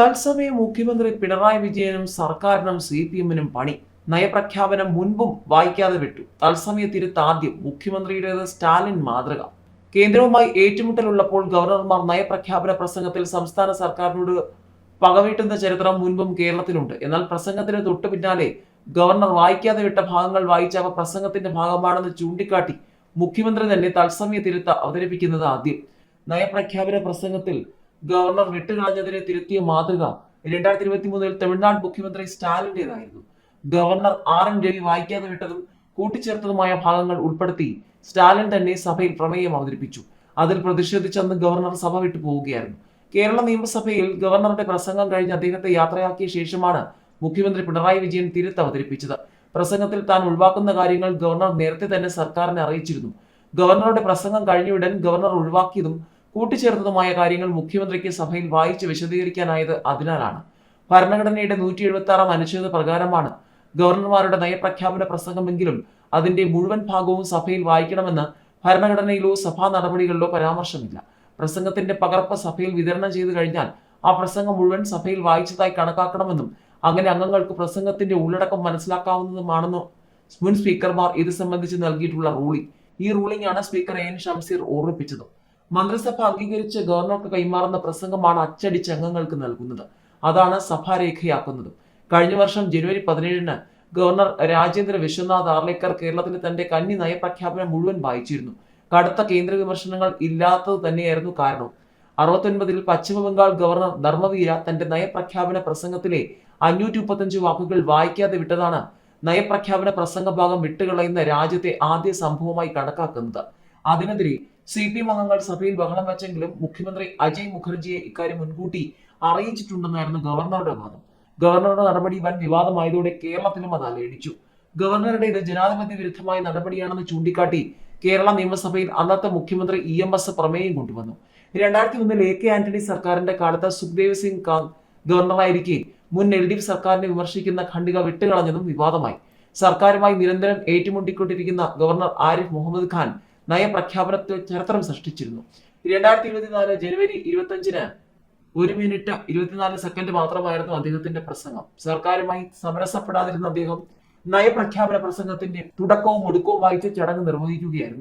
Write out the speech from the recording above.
തത്സമയം മുഖ്യമന്ത്രി പിണറായി വിജയനും സർക്കാരിനും സി പി എമ്മിനും പണി. നയപ്രഖ്യാപനം മുൻപും വായിക്കാതെ വിട്ടു. തത്സമയ തിരുത്ത് ആദ്യം മുഖ്യമന്ത്രിയുടേത് സ്റ്റാലിൻ മാതൃക. കേന്ദ്രവുമായി ഏറ്റുമുട്ടലുള്ളപ്പോൾ ഗവർണർമാർ നയപ്രഖ്യാപന പ്രസംഗത്തിൽ സംസ്ഥാന സർക്കാരിനോട് പകവീട്ടുന്ന ചരിത്രം മുൻപും കേരളത്തിലുണ്ട്. എന്നാൽ പ്രസംഗത്തിന് തൊട്ടു പിന്നാലെ ഗവർണർ വായിക്കാതെ വിട്ട ഭാഗങ്ങൾ വായിച്ച അവ പ്രസംഗത്തിന്റെ ഭാഗമാണെന്ന് ചൂണ്ടിക്കാട്ടി മുഖ്യമന്ത്രി തന്നെ തത്സമയ തിരുത്ത് അവതരിപ്പിക്കുന്നത് ആദ്യം. നയപ്രഖ്യാപന പ്രസംഗത്തിൽ ഗവർണർ വിട്ടുകളഞ്ഞതിനെ തിരുത്തിയ മാതൃക രണ്ടായിരത്തി ഇരുപത്തി മൂന്നിൽ തമിഴ്നാട് മുഖ്യമന്ത്രി സ്റ്റാലിന്റെതായിരുന്നു ഗവർണർ ആർ എൻ രവി വായിക്കാതെ വിട്ടതും കൂട്ടിച്ചേർത്തതുമായ ഭാഗങ്ങൾ ഉൾപ്പെടുത്തി സ്റ്റാലിൻ തന്നെ സഭയിൽ പ്രമേയം അവതരിപ്പിച്ചു. അതിൽ പ്രതിഷേധിച്ചെന്ന് ഗവർണർ സഭ വിട്ടു പോവുകയായിരുന്നു. കേരള നിയമസഭയിൽ ഗവർണറുടെ പ്രസംഗം കഴിഞ്ഞ് അദ്ദേഹത്തെ യാത്രയാക്കിയ ശേഷമാണ് മുഖ്യമന്ത്രി പിണറായി വിജയൻ തിരുത്ത് അവതരിപ്പിച്ചത്. പ്രസംഗത്തിൽ താൻ ഒഴിവാക്കുന്ന കാര്യങ്ങൾ ഗവർണർ നേരത്തെ തന്നെ സർക്കാരിനെ അറിയിച്ചിരുന്നു. ഗവർണറുടെ പ്രസംഗം കഴിഞ്ഞയുടൻ ഗവർണർ ഒഴിവാക്കിയതും കൂട്ടിച്ചേർത്തതുമായ കാര്യങ്ങൾ മുഖ്യമന്ത്രിക്ക് സഭയിൽ വായിച്ച് വിശദീകരിക്കാനായത് അതിനാലാണ്. ഭരണഘടനയുടെ നൂറ്റി എഴുപത്തി ആറാം അനുച്ഛേദ പ്രകാരമാണ് ഗവർണർമാരുടെ നയപ്രഖ്യാപന പ്രസംഗമെങ്കിലും അതിന്റെ മുഴുവൻ ഭാഗവും സഭയിൽ വായിക്കണമെന്ന് ഭരണഘടനയിലോ സഭാ നടപടികളിലോ പരാമർശമില്ല. പ്രസംഗത്തിന്റെ പകർപ്പ് സഭയിൽ വിതരണം ചെയ്തു കഴിഞ്ഞാൽ ആ പ്രസംഗം മുഴുവൻ സഭയിൽ വായിച്ചതായി കണക്കാക്കണമെന്നും അങ്ങനെ അംഗങ്ങൾക്ക് പ്രസംഗത്തിന്റെ ഉള്ളടക്കം മനസ്സിലാക്കാവുന്നതുമാണെന്നും മുൻ സ്പീക്കർമാർ ഇത് സംബന്ധിച്ച് നൽകിയിട്ടുള്ള റൂളിംഗ്. ഈ റൂളിംഗ് ആണ് സ്പീക്കർ എൻ ഷംസീർ ഓർമ്മിപ്പിച്ചത്. മന്ത്രിസഭ അംഗീകരിച്ച് ഗവർണർക്ക് കൈമാറുന്ന പ്രസംഗമാണ് അച്ചടിച്ച് അംഗങ്ങൾക്ക് നൽകുന്നത്. അതാണ് സഭ രേഖയാക്കുന്നത് കഴിഞ്ഞ വർഷം ജനുവരി പതിനേഴിന് ഗവർണർ രാജേന്ദ്ര വിശ്വനാഥ് ആർലേക്കർ കേരളത്തിലെ തന്റെ കന്നി നയപ്രഖ്യാപനം മുഴുവൻ വായിച്ചിരുന്നു. കടുത്ത കേന്ദ്ര വിമർശനങ്ങൾ ഇല്ലാത്തത് തന്നെയായിരുന്നു കാരണം. അറുപത്തൊൻപതിൽ പശ്ചിമബംഗാൾ ഗവർണർ ധർമ്മവീര തന്റെ നയപ്രഖ്യാപന പ്രസംഗത്തിലെ അഞ്ഞൂറ്റി മുപ്പത്തഞ്ച് വാക്കുകൾ വായിക്കാതെ വിട്ടതാണ് നയപ്രഖ്യാപന പ്രസംഗ ഭാഗം വിട്ടുകളയുന്ന രാജ്യത്തെ ആദ്യ സംഭവമായി കണക്കാക്കുന്നത്. അതിനെതിരെ സി പി എം അംഗങ്ങൾ സഭയിൽ ബഹളം വെച്ചെങ്കിലും മുഖ്യമന്ത്രി അജയ് മുഖർജിയെ ഇക്കാര്യം മുൻകൂട്ടി അറിയിച്ചിട്ടുണ്ടെന്നായിരുന്നു ഗവർണറുടെ വാദം. ഗവർണറുടെ നടപടി വൻ വിവാദമായതോടെ കേരളത്തിലും അത് അലയടിച്ചു. ഗവർണറുടെ ഇത് ജനാധിപത്യ വിരുദ്ധമായ നടപടിയാണെന്ന് ചൂണ്ടിക്കാട്ടി കേരള നിയമസഭയിൽ അന്നത്തെ മുഖ്യമന്ത്രി ഇ എം എസ് പ്രമേയം കൊണ്ടുവന്നു. രണ്ടായിരത്തി ഒന്നിൽ എ കെ ആന്റണി സർക്കാരിന്റെ കാലത്ത് സുഖ്ദേവ് സിംഗ് കാങ് ഗവർണറായിരിക്കെ മുൻ എൽ ഡി എഫ് സർക്കാരിനെ വിമർശിക്കുന്ന ഖണ്ഡിക വിട്ടുകളഞ്ഞതും വിവാദമായി. സർക്കാരുമായി നിരന്തരം ഏറ്റുമുട്ടിക്കൊണ്ടിരിക്കുന്ന ഗവർണർ ആരിഫ് മുഹമ്മദ് ഖാൻ നയപ്രഖ്യാപനത്തിൽ ചരിത്രം സൃഷ്ടിച്ചിരുന്നു. രണ്ടായിരത്തി ഇരുപത്തിനാല് ജനുവരി ഇരുപത്തഞ്ചിന് ഒരു മിനിറ്റ് ഇരുപത്തിനാല് സെക്കൻഡ് മാത്രമായിരുന്നു അദ്ദേഹത്തിന്റെ പ്രസംഗം. സർക്കാരുമായി സമരസപ്പെടാതിരുന്ന അദ്ദേഹം നയപ്രഖ്യാപന പ്രസംഗത്തിന്റെ തുടക്കവും ഒടുക്കവും വായിച്ച് ചടങ്ങ് നിർവഹിക്കുകയായിരുന്നു.